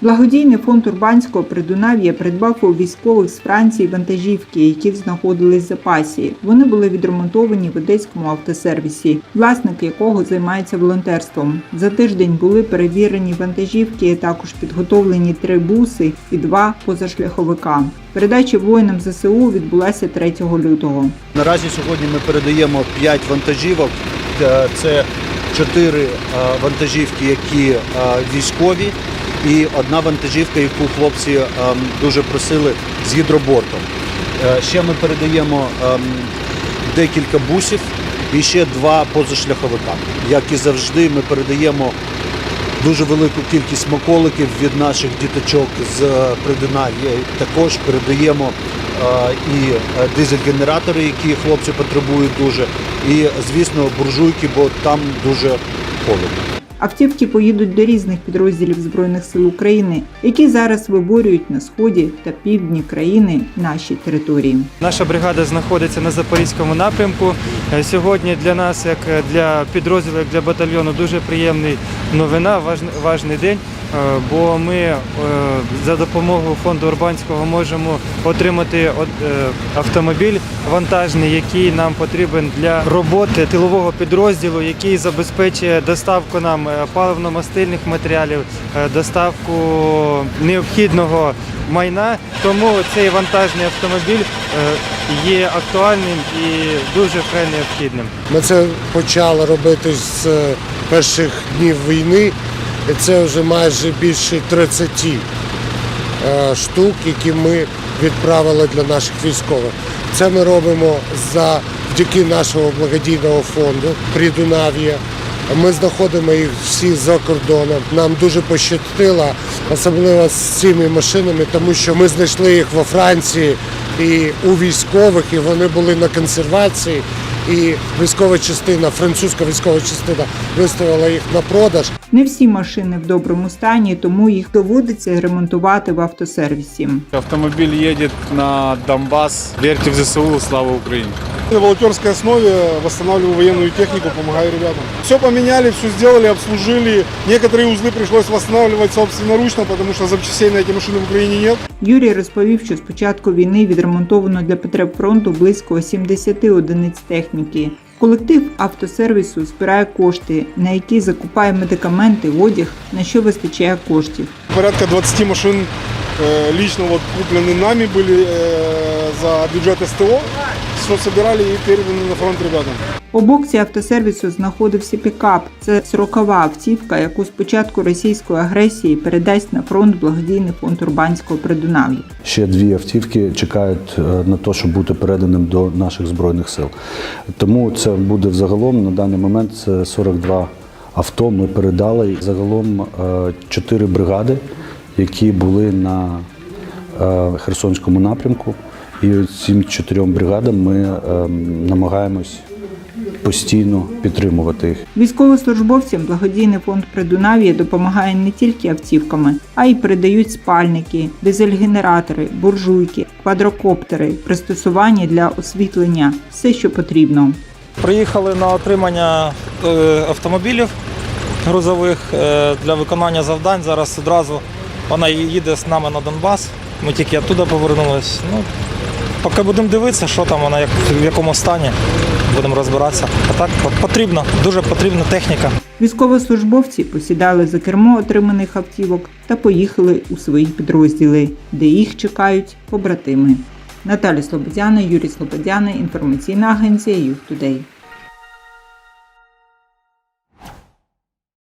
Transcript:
Благодійний фонд Урбанського Придунав'я придбав у військових з Франції вантажівки, які знаходились в запасі. Вони були відремонтовані в одеському автосервісі, власник якого займається волонтерством. За тиждень були перевірені вантажівки, також підготовлені три буси і два позашляховика. Передача воїнам ЗСУ відбулася 3 лютого. Наразі сьогодні ми передаємо 5 вантажівок. Е, Це 4 вантажівки, які е, військові, і одна вантажівка, яку хлопці ем, дуже просили з гідробортом. Е, Ще ми передаємо ем, декілька бусів і ще два позашляховика. Як і завжди, ми передаємо дуже велику кількість смаколиків від наших діточок з Придунав'я. Також передаємо е, і е, дизель-генератори, які хлопці потребують дуже, і, звісно, буржуйки, бо там дуже холодно. Автівки поїдуть до різних підрозділів Збройних сил України, які зараз виборюють на сході та півдні країни наші території. Наша бригада знаходиться на запорізькому напрямку. Е, Сьогодні для нас, як е, для підрозділу, як для батальйону, дуже приємний новина, важний, день. е, Бо ми за допомогою фонду Урбанського можемо отримати автомобіль вантажний, який нам потрібен для роботи тилового підрозділу, який забезпечує доставку нам паливно-мастильних матеріалів, е, доставку необхідного майна. Тому цей вантажний автомобіль е, є актуальним і дуже вкрай необхідним. Ми це почали робити з е, перших днів війни, і це вже майже більше 30 е, штук, які ми відправили для наших військових. Це ми робимо завдяки нашого благодійного фонду Придунав'я. Ми знаходимо їх всі за кордоном. Нам дуже пощастило, особливо з цими машинами, тому що ми знайшли їх во Франції і у військових, і вони були на консервації. І військова частина, французька військова частина виставила їх на продаж. Не всі машини в доброму стані, тому їх доводиться ремонтувати в автосервісі. Автомобиль едет на Донбасс. Верьте в ЗСУ, слава Украине! На волонтерской основе восстанавливаю военную технику, помогаю ребятам. Все поменяли, все сделали, обслужили. Некоторые узлы пришлось восстанавливать собственноручно, потому что запчастей на эти машины в Украине нет. Юрій розповів, що з початку війни відремонтовано для потреб фронту близько 70 одиниць техніки. Колектив автосервісу збирає кошти, на які закупає медикаменти, одяг, на що вистачає коштів. Порядка 20 машин э, лично вот куплены нами были э, за бюджет СТО. Все собирали и переданы на фронт ребятам. У боксі автосервісу знаходився пікап. Це сорокова автівка, яку з початку російської агресії передасть на фронт благодійний фонд Урбанського Придунав'я. Ще дві автівки чекають е, на те, щоб бути переданим до наших збройних сил. Тому це буде взагалом на даний момент це 42 авто. Ми передали загалом е, чотири бригади, які були на е, Херсонському напрямку. І цим чотирьом бригадам ми е, намагаємось постійно підтримувати їх. Військовослужбовцям благодійний фонд Придунав'я допомагає не тільки автівками, а й передають спальники, дизель-генератори, буржуйки, квадрокоптери, пристосування для освітлення, все, що потрібно. Приїхали на отримання е, автомобілів грузових е, для виконання завдань. Зараз одразу вона їде з нами на Донбас. Ми тільки оттуда повернулись. Ну, поки будемо дивитися, що там вона, як, в якому стані, будемо розбиратися. А так от потрібно, дуже потрібна техніка. Військовослужбовці посідали за кермо отриманих автівок та поїхали у свої підрозділи, де їх чекають побратими. Наталя Слободяна, Юрій Слободяна, інформаційна агенція Today.